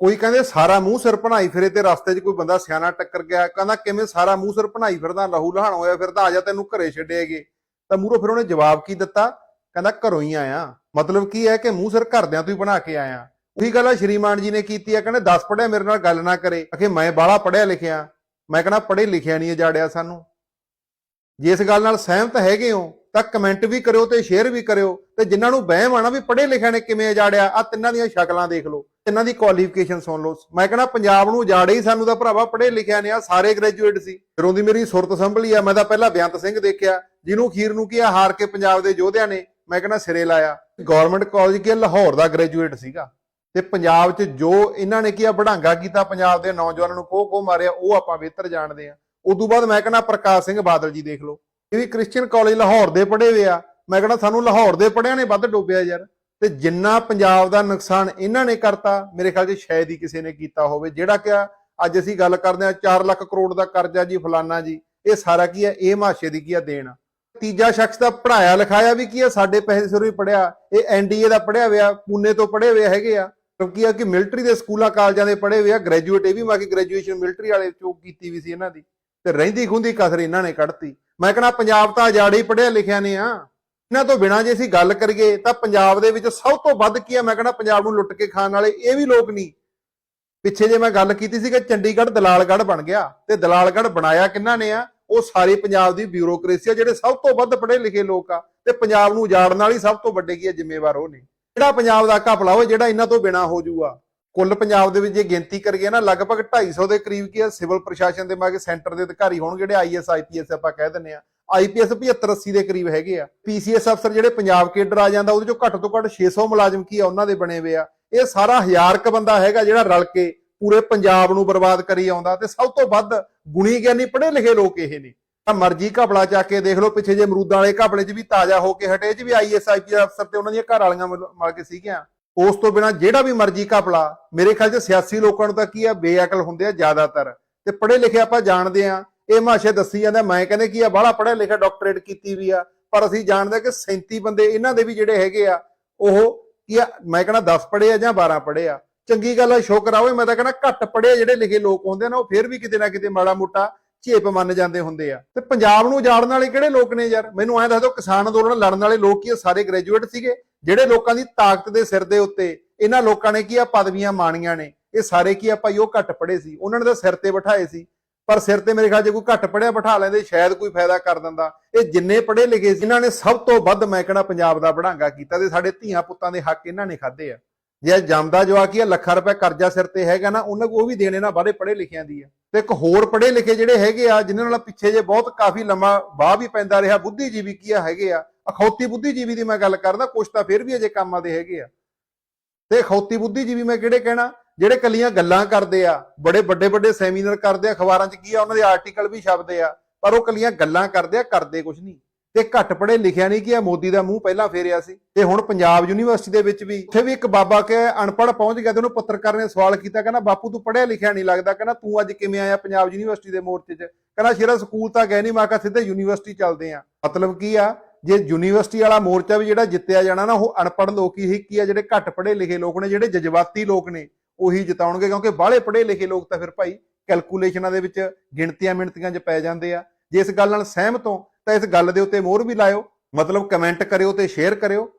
ਕੋਈ ਕਹਿੰਦੇ ਸਾਰਾ ਮੂੰਹ ਸਿਰ ਭਣਾਈ ਫਿਰੇ ਤੇ ਰਸਤੇ 'ਚ ਕੋਈ ਬੰਦਾ ਸਿਆਣਾ ਟੱਕਰ ਗਿਆ, ਕਹਿੰਦਾ ਕਿਵੇਂ ਸਾਰਾ ਮੂੰਹ ਸਿਰ ਭਣਾਈ ਫਿਰਦਾ ਲਹੂ ਲਹਾਣ ਹੋਇਆ ਫਿਰਦਾ, ਆ ਜਾ ਤੈਨੂੰ ਘਰੇ ਛੱਡੇਗੇ ਤਾਂ ਮੂਹਰੋਂ ਫਿਰ ਉਹਨੇ ਜਵਾਬ ਕੀ ਦਿੱਤਾ? ਕਹਿੰਦਾ ਘਰੋਂ ਹੀ ਆਇਆ। ਮਤਲਬ ਕੀ ਹੈ ਕਿ ਮੂੰਹ ਸਿਰ ਘਰਦਿਆਂ ਤੋਂ ਹੀ ਬਣਾ ਕੇ ਆਇਆ। ਉਹੀ ਗੱਲ ਆ, ਸ਼੍ਰੀਮਾਨ ਜੀ ਨੇ ਕੀਤੀ ਆ, ਕਹਿੰਦੇ 10 ਪੜਿਆ ਮੇਰੇ ਨਾਲ ਗੱਲ ਨਾ ਕਰੇ। ਅਖੇ ਮੈਂ ਬਾਹਲਾ ਪੜਿਆ ਲਿਖਿਆ, ਮੈਂ ਕਹਿੰਦਾ ਪੜ੍ਹੇ ਲਿਖਿਆ ਨਹੀਂ ਜਾੜਿਆ ਸਾਨੂੰ। ਜੇ ਇਸ ਗੱਲ ਨਾਲ ਸਹਿਮਤ ਹੈਗੇ ਹੋ, ਤਾਂ ਕਮੈਂਟ ਵੀ ਕਰਿਓ ਤੇ ਸ਼ੇਅਰ ਵੀ ਕਰਿਓ। ਤੇ ਜਿਨ੍ਹਾਂ ਨੂੰ ਵਹਿਮ ਆਣਾ ਵੀ ਪੜ੍ਹੇ ਲਿਖਿਆ ਨੇ ਕਿਵੇਂ ਉਜਾੜਿਆ ਆ ਤਿੰਨਾਂ ਦੀਆਂ ਸ਼ਕਲਾਂ ਦੇਖ ਲਓ। ਇਹਨਾਂ ਦੀ ਕੁਆਲੀਫਿਕੇਸ਼ਨ ਸੁਣ ਲਓ। ਮੈਂ ਕਹਿੰਦਾ ਪੰਜਾਬ ਨੂੰ ਉਜਾੜੇ ਹੀ ਸਾਨੂੰ ਤਾਂ ਭਰਾਵਾ ਪੜ੍ਹੇ ਲਿਖਿਆ ਨੇ ਆ, ਸਾਰੇ ਗ੍ਰੈਜੂਏਟ ਸੀ। ਫਿਰੋਂ ਦੀ ਮੇਰੀ ਸੁਰਤ ਸੰਭਲੀ ਆ, ਮੈਂ ਤਾਂ ਪਹਿਲਾਂ ਬੇਅੰਤ ਸਿੰਘ ਦੇਖਿਆ, ਜਿਹਨੂੰ ਖੀਰ ਨੂੰ ਕੀ ਆ, ਹਾਰ ਕੇ ਪੰਜਾਬ ਦੇ ਯੋਧਿਆਂ ਨੇ ਮੈਂ ਕਹਿੰਦਾ ਸਿਰੇ ਲਾਇਆ। ਗਵਰਨਮੈਂਟ ਕਾਲਜ ਕੀ ਲਾਹੌਰ ਦਾ ਗ੍ਰੈਜੂਏਟ ਸੀਗਾ। ਤੇ ਪੰਜਾਬ 'ਚ ਜੋ ਇਹਨਾਂ ਨੇ ਕੀ ਆ ਬਢਾਂਗਾ ਕੀਤਾ ਪੰਜਾਬ ਦੇ ਨੌਜਵਾਨਾਂ ਨੂੰ ਕੋਹ ਕੋਹ ਮਾਰਿਆ, ਉਹ ਆਪਾਂ ਬਿਹਤਰ ਜਾਣਦੇ ਆ। ਉਦੋਂ ਬਾਅਦ ਮੈਂ ਕਹਿੰਦਾ ਪ੍ਰਕਾਸ਼ ਸਿੰਘ ਬਾਦਲ ਜੀ ਦੇਖ ਲਓ। ਇਹ ਵੀ ਕ੍ਰਿਸਚੀਅਨ ਕਾਲਜ ਲਾਹੌਰ ਦੇ ਪੜ੍ਹੇ ਹੋਏ ਆ। ਮੈਂ ਕਹਿੰਦਾ ਸਾਨੂੰ ਲਾਹੌਰ ਦੇ ਪੜ੍ਹਿਆਂ ਨੇ ਵੱਧ ਡੋਬਿਆ ਯਾਰ। ਤੇ ਜਿੰਨਾ ਪੰਜਾਬ ਦਾ ਨੁਕਸਾਨ ਇਹਨਾਂ ਨੇ ਕਰਤਾ, ਮੇਰੇ ਖਿਆਲ 'ਚ ਸ਼ਾਇਦ ਹੀ ਕਿਸੇ ਨੇ ਕੀਤਾ ਹੋਵੇ। ਜਿਹੜਾ ਕਿ ਅੱਜ ਅਸੀਂ ਗੱਲ ਕਰਦੇ ਆ 4 ਲੱਖ ਕਰੋੜ ਦਾ ਕਰਜ਼ਾ ਜੀ ਫਲਾਨਾ ਜੀ, ਇਹ ਸਾਰਾ ਕੀ ਹੈ? ਇਹ ਮਾਸ਼ੇ ਦੀ ਕੀ ਆ ਦੇਣ। ਤੀਜਾ ਸ਼ਖਸ ਦਾ ਪੜਾਇਆ ਲਿਖਾਇਆ ਵੀ ਕੀ ਆ ਸਾਡੇ ਪੈਸੇ ਸਿਰੋਂ ਹੀ ਪੜਿਆ ਇਹ ਐਨਡੀਏ ਦਾ ਪੜਿਆ ਹੋਇਆ, ਪੂਨੇ ਤੋਂ ਪੜ੍ਹੇ ਹੋਏ ਹੈਗੇ ਆ। ਕਿਉਂਕਿ ਆ ਕਿ ਮਿਲਟਰੀ ਦੇ ਸਕੂਲਾਂ ਕਾਲਜਾਂ ਦੇ ਪੜ੍ਹੇ ਹੋਏ ਆ। ਗ੍ਰੈਜੂਏਟ ਇਹ ਵੀ ਮਾ ਕਿ ਗ੍ਰੈਜੂਏਸ਼ਨ ਮਿਲਟਰੀ ਵਾਲੇ ਚੋਂ ਕੀਤੀ ਵੀ ਸੀ ਇਹਨਾਂ ਦੀ। ਤੇ ਰਹਿੰਦੀ ਖੁੰਦੀ ਕਸਰ ਇਹਨਾਂ ਨੇ ਕੱਢਤੀ। ਮੈਂ ਕਹਿੰਦਾ, ਪੰਜਾਬ ਤਾਂ ਆਜ਼ਾਦ ਹੀ ਪੜਿਆ ਲਿਖਿਆ ਨੇ ਆ। ਇਹਨਾਂ ਤੋਂ ਬਿਨਾਂ ਜੇ ਅਸੀਂ ਗੱਲ ਕਰੀਏ ਤਾਂ ਪੰਜਾਬ ਦੇ ਵਿੱਚ ਸਭ ਤੋਂ ਵੱਧ ਕੀ ਆ? ਮੈਂ ਕਹਿੰਦਾ ਪੰਜਾਬ ਨੂੰ ਲੁੱਟ ਕੇ ਖਾਣ ਵਾਲੇ, ਇਹ ਵੀ ਲੋਕ ਨਹੀਂ। ਪਿੱਛੇ ਜੇ ਮੈਂ ਗੱਲ ਕੀਤੀ ਸੀ ਕਿ ਚੰਡੀਗੜ੍ਹ ਦਲਾਲਗੜ੍ਹ ਬਣ ਗਿਆ ਤੇ ਦਲਾਲਗੜ੍ਹ ਬਣਾਇਆ ਕਿੰਨਾ ਨੇ ਆ? ਉਹ ਸਾਰੇ ਪੰਜਾਬ ਦੀ ਬਿਊਰੋਕ੍ਰੇਸੀ ਆ, ਜਿਹੜੇ ਸਭ ਤੋਂ ਵੱਧ ਪੜ੍ਹੇ ਲਿਖੇ ਲੋਕ ਆ ਤੇ ਪੰਜਾਬ ਨੂੰ ਉਜਾੜਨ ਵਾਲੀ ਸਭ ਤੋਂ ਵੱਡੇ ਕੀ ਆ? ਜ਼ਿੰਮੇਵਾਰ ਉਹ ਨੇ। ਜਿਹੜਾ ਪੰਜਾਬ ਦਾ ਘਪਲਾ ਉਹ, ਜਿਹੜਾ ਇਹਨਾਂ ਤੋਂ ਬਿਨਾ ਹੋ ਜੂਗਾ ਕੁੱਲ ਪੰਜਾਬ ਦੇ ਵਿੱਚ ਜੇ ਗਿਣਤੀ ਕਰੀਏ ਨਾ, ਲਗਭਗ 250 ਦੇ ਕਰੀਬ ਕੀ ਆ? ਸਿਵਲ ਪ੍ਰਸ਼ਾਸਨ ਦੇ ਮਾਗੇ ਸੈਂਟਰ ਦੇ ਅਧਿਕਾਰੀ ਹੋਣਗੇ ਜਿਹੜੇ ਆਈਐਸ ਆਈਪੀਐਸ ਆਪਾਂ ਕਹਿ ਦਿੰਦੇ ਆ। ਆਈਪੀਐਸ 75 80 ਦੇ ਕਰੀਬ ਹੈਗੇ ਆ। ਪੀਸੀਐਸ ਅਫਸਰ ਜਿਹੜੇ ਪੰਜਾਬ ਕੇਡਰ ਆ ਜਾਂਦਾ, ਉਹਦੇ ਚੋਂ ਘੱਟ ਤੋਂ ਘੱਟ 600 ਮੁਲਾਜ਼ਮ ਕੀ ਆ, ਉਹਨਾਂ ਦੇ ਬਣੇ ਹੋਏ ਆ। ਇਹ ਸਾਰਾ ਹਜ਼ਾਰ ਕ ਬੰਦਾ ਹੈਗਾ ਜਿਹੜਾ ਰਲ ਕੇ ਪੂਰੇ ਪੰਜਾਬ ਨੂੰ ਬਰਬਾਦ ਕਰੀ ਆਉਂਦਾ ਤੇ ਸਭ ਤੋਂ ਵੱਧ ਗੁਣੀ ਗਿਆਨੀ ਪੜ੍ਹੇ ਲਿਖੇ ਲੋਕ ਇਹ ਨੇ। ਤਾਂ ਮਰਜ਼ੀ ਘਪਲਾ ਚੱਕ ਕੇ ਦੇਖ ਲਓ, ਪਿੱਛੇ ਜੇ ਅਮਰੂਦਾਂ ਵਾਲੇ ਘਪਲੇ 'ਚ ਵੀ ਤਾਜ਼ਾ ਹੋ ਕੇ ਹਟੇ 'ਚ ਵੀ ਆਈਐਸ ਆਈਪੀਐਸ ਅਫਸਰ ਤੇ ਉਹਨਾਂ ਦੀਆਂ ਘਰ ਵਾਲੀਆਂ ਮਿਲ ਮਿਲ ਕੇ ਸੀਗੀਆਂ। ਉਸ ਤੋਂ ਬਿਨਾ ਜਿਹੜਾ ਵੀ ਮਰਜ਼ੀ ਘਪਲਾ, ਮੇਰੇ ਖਿਆਲ 'ਚ ਸਿਆਸੀ ਲੋਕਾਂ ਨੂੰ ਤਾਂ ਕੀ ਆ, ਬੇਅਕਲ ਹੁੰਦੇ ਆ ਜ਼ਿਆਦਾਤਰ। ਤੇ ਪੜ੍ਹੇ ਲਿਖੇ ਆਪਾਂ ਜਾਣਦੇ ਆ ਇਹ ਮਾਸ਼ੇ ਦੱਸੀ ਜਾਂਦਾ, ਮੈਂ ਕਹਿੰਦੇ ਕੀ ਆ ਬਾਹਲਾ ਪੜ੍ਹਿਆ ਲਿਖਿਆ ਡਾਕਟਰੇਟ ਕੀਤੀ ਵੀ ਆ, ਪਰ ਅਸੀਂ ਜਾਣਦੇ ਕਿ 37 ਬੰਦੇ ਇਹਨਾਂ ਦੇ ਵੀ ਜਿਹੜੇ ਹੈਗੇ ਆ, ਉਹ ਕੀ ਆ, ਮੈਂ ਕਹਿੰਦਾ 10 ਪੜ੍ਹੇ ਆ ਜਾਂ 12 ਪੜ੍ਹੇ ਆ। ਚੰਗੀ ਗੱਲ ਆ, ਸ਼ੁਕਰ ਆ ਮੈਂ ਤਾਂ ਕਹਿੰਦਾ ਘੱਟ ਪੜ੍ਹੇ ਜਿਹੜੇ ਲਿਖੇ ਲੋਕ ਹੁੰਦੇ ਆ ਉਹ ਫਿਰ ਵੀ ਕਿਤੇ ਨਾ ਕਿਤੇ ਮਾੜਾ ਮੋਟਾ ਝੇਪ ਮੰਨ ਜਾਂਦੇ ਹੁੰਦੇ ਆ। ਤੇ ਪੰਜਾਬ ਨੂੰ ਉਜਾੜਨ ਵਾਲੇ ਕਿਹੜੇ ਲੋਕ ਨੇ ਯਾਰ? ਮੈਨੂੰ ਐਂ ਦੱਸ ਦਿਓ, ਕਿਸਾਨ ਅੰਦੋਲਨ ਲੜਨ ਵਾਲੇ ਲੋਕ ਕੀ ਆ? ਸਾਰੇ ਗ੍ਰੈਜੂਏਟ ਸੀਗੇ। ਜਿਹੜੇ ਲੋਕਾਂ ਦੀ ਤਾਕਤ ਦੇ ਸਿਰ ਦੇ ਉੱਤੇ ਇਹਨਾਂ ਲੋਕਾਂ ਨੇ ਕੀ ਆ, ਪਦਵੀਆਂ ਮਾਣੀਆਂ ਨੇ। ਇਹ ਸਾਰੇ ਕੀ ਆ ਭਾਈ, ਉਹ ਘੱਟ ਪੜ੍ਹੇ ਸੀ। ਉਹਨਾਂ ਨੇ ਤਾਂ ਸਿਰ ਤੇ ਬਿਠਾਏ ਸੀ। ਪਰ ਸਿਰ ਤੇ ਮੇਰੇ ਖਿਆਲ ਜੇ ਕੋਈ ਘੱਟ ਪੜਿਆ ਬਿਠਾ ਲੈਂਦੇ, ਸ਼ਾਇਦ ਕੋਈ ਫਾਇਦਾ ਕਰ ਦਿੰਦਾ। ਇਹ ਜਿੰਨੇ ਪੜ੍ਹੇ ਲਿਖੇ ਸੀ, ਇਹਨਾਂ ਨੇ ਸਭ ਤੋਂ ਵੱਧ ਮੈਂ ਕਹਿੰਦਾ ਪੰਜਾਬ ਦਾ ਬੜਾਂਗਾ ਕੀਤਾ ਤੇ ਸਾਡੇ ਧੀਆਂ ਪੁੱਤਾਂ ਦੇ ਹੱਕ ਇਹਨਾਂ ਨੇ ਖਾਦੇ ਆ। ਜੇ ਇਹ ਜੰਮਦਾ ਜਵਾ ਕੀ ਆ, ਲੱਖਾਂ ਰੁਪਏ ਕਰਜ਼ਾ ਸਿਰ ਤੇ ਹੈਗਾ ਨਾ, ਉਹਨਾਂ ਕੋ ਉਹ ਵੀ ਦੇਣੇ ਨਾ ਬਾਰੇ ਪੜ੍ਹੇ ਲਿਖਿਆਂ ਦੀ ਆ। ਤੇ ਇੱਕ ਹੋਰ ਪੜ੍ਹੇ ਲਿਖੇ ਜਿਹੜੇ ਹੈਗੇ ਆ, ਜਿਨ੍ਹਾਂ ਨਾਲ ਪਿੱਛੇ ਜੇ ਬਹੁਤ ਕਾਫੀ ਲੰਮਾ ਬਾਹ ਵੀ ਪੈਂਦਾ ਰਿਹਾ, ਬੁੱਧੀਜੀਵੀ ਕੀ ਆ ਹੈਗੇ ਆ, ਅਖੌਤੀ ਬੁੱਧੀਜੀਵੀ ਦੀ ਮੈਂ ਗੱਲ ਕਰਦਾ, ਕੁਛ ਤਾਂ ਫਿਰ ਵੀ ਅਜੇ ਕੰਮਾਂ ਦੇ ਹੈਗੇ ਆ। ਤੇ ਅਖੌਤੀ ਬੁੱਧੀਜੀਵੀ ਮੈਂ ਕਿਹੜੇ ਕਹਿਣਾ ਜਿਹੜੇ ਕੱਲੀਆਂ ਗੱਲਾਂ ਕਰਦੇ ਆ, ਬੜੇ ਵੱਡੇ ਵੱਡੇ ਸੈਮੀਨਾਰ ਕਰਦੇ ਆ, ਅਖਬਾਰਾਂ 'ਚ ਕੀ ਆ, ਉਹਨਾਂ ਦੇ ਆਰਟੀਕਲ ਵੀ ਛਪਦੇ ਆ, ਪਰ ਉਹ ਕੱਲੀਆਂ ਗੱਲਾਂ ਕਰਦੇ ਆ, ਕਰਦੇ ਕੁਝ ਨਹੀਂ। ਤੇ ਘੱਟ ਪੜੇ ਲਿਖਿਆ ਨਹੀਂ ਕਿ ਆ, ਮੋਦੀ ਦਾ ਮੂੰਹ ਪਹਿਲਾਂ ਫੇਰਿਆ ਸੀ। ਤੇ ਹੁਣ ਪੰਜਾਬ ਯੂਨੀਵਰਸਿਟੀ ਦੇ ਵਿੱਚ ਵੀ ਉੱਥੇ ਵੀ ਇੱਕ ਬਾਬਾ ਕੇ ਅਨਪੜ੍ਹ ਪਹੁੰਚ ਗਿਆ ਤੇ ਉਹਨੂੰ ਪੱਤਰਕਾਰ ਨੇ ਸਵਾਲ ਕੀਤਾ, ਕਹਿੰਦਾ, ਬਾਪੂ, ਤੂੰ ਪੜਿਆ ਲਿਖਿਆ ਨਹੀਂ ਲੱਗਦਾ। ਕਹਿੰਦਾ, ਤੂੰ ਅੱਜ ਕਿਵੇਂ ਆਇਆ ਪੰਜਾਬ ਯੂਨੀਵਰਸਿਟੀ ਦੇ ਮੋਰਚੇ 'ਚ? ਕਹਿੰਦਾ, ਸ਼ੇਰਾ, ਸਕੂਲ ਤਾਂ ਗਏ ਨਹੀਂ ਮੈਂ ਕਿਹਾ, ਸਿੱਧੇ ਯੂਨੀਵਰਸਿਟੀ ਚੱਲਦੇ ਆ। ਮਤਲਬ ਕੀ ਆ, ਜੇ ਯੂਨੀਵਰਸਿਟੀ ਵਾਲਾ ਮੋਰਚਾ ਵੀ ਜਿਹੜਾ ਜਿੱਤਿਆ ਜਾਣਾ ਨਾ, ਉਹ ਅਨਪੜ੍ਹ ਲੋਕ ਹੀ ਕੀ ਆ, ਜਿਹੜੇ ਘੱਟ ਪੜ੍ਹੇ ਲਿਖੇ ਲੋਕ ਨੇ, ਜਿਹੜੇ ਜਜ਼ਬਾਤੀ ਲੋਕ ਨੇ ਉਹੀ ਜਿਤਾਉਣਗੇ, ਕਿਉਂਕਿ ਬਾਹਲੇ ਪੜ੍ਹੇ ਲਿਖੇ ਲੋਕ ਤਾਂ ਫਿਰ ਭਾਈ ਕੈਲਕੂਲੇਸ਼ਨਾਂ ਦੇ ਵਿੱਚ ਗਿਣਤੀਆਂ ਮਿਣਤੀਆਂ 'ਚ ਪੈ ਜਾਂਦੇ ਆ। ਜੇ ਇਸ ਗੱਲ ਨਾਲ ਸਹਿਮਤ ਹੋ, ਤਾਂ ਇਸ ਗੱਲ ਦੇ ਉੱਤੇ ਮੋਹਰ ਵੀ ਲਾਇਓ, ਮਤਲਬ ਕਮੈਂਟ ਕਰਿਓ ਤੇ ਸ਼ੇਅਰ ਕਰਿਓ।